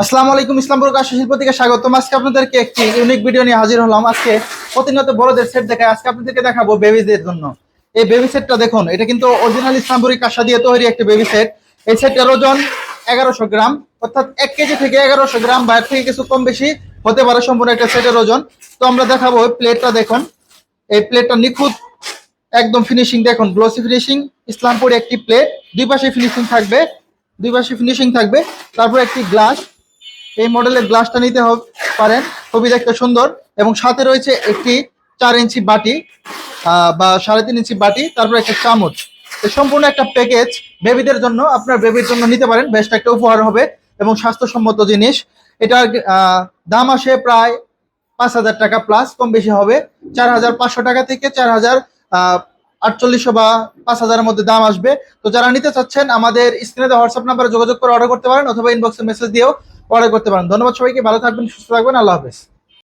আসসালামু আলাইকুম ইসলামপুর কাশ শিল্প থেকে স্বাগতম। আজকে আপনাদেরকে একটি ইউনিক ভিডিও নিয়ে হাজির হলাম। আজকে প্রতিনিয়ত বড়দের সেট দেখায়। আজকে আপনাদেরকে দেখাবো বেবিদের জন্য। এই বেবি সেটটা দেখুন, এটা কিন্তু অরিজিনাল ইসলামপুরি কাঁসা দিয়ে তৈরি একটি বেবি সেট এই সেটটার ওজন এগারোশো গ্রাম, অর্থাৎ এক কেজি থেকে এগারোশো গ্রাম বাইরে থেকে কিছু কম বেশি হতে পারে সম্পূর্ণ একটা সেটের ওজন। তো আমরা দেখাবো এই প্লেটটা দেখুন। এই প্লেটটা নিখুঁত, একদম ফিনিশিং দেখুন গ্লোসি ফিনিশিং ইসলামপুর একটি প্লেট দুই পাশে ফিনিশিং থাকবে, দুই পাশে ফিনিশিং থাকবে। তারপর একটি গ্লাস এই মডেলের গ্লাসটা নিতে পারেন। খুবই দেখতে সুন্দর। এবং সাথে রয়েছে একটি চার ইঞ্চি বাটি বা সাড়ে তিন ইঞ্চি বাটি, তারপর একটা চামচ। সম্পূর্ণ একটা প্যাকেজ বেবিদের জন্য। আপনার বেবির জন্য নিতে পারেন। বেস্ট একটা উপহার হবে এবং স্বাস্থ্যসম্মত জিনিস। এটার দাম আসে প্রায় পাঁচ হাজার টাকা প্লাস কম বেশি হবে। চার হাজার পাঁচশো টাকা থেকে চার হাজার আটচল্লিশশো বা পাঁচ হাজারের মধ্যে দাম আসবে। তো যারা নিতে চাচ্ছেন, আমাদের স্ক্রিনে হোয়াটসঅ্যাপ নাম্বারে যোগাযোগ করে অর্ডার করতে পারেন অথবা ইনবক্সে মেসেজ দিয়েও অর্ডার করতে পারেন। ধন্যবাদ সবাইকে ভালো থাকবেন সুস্থ থাকবেন আল্লাহ হাফেজ।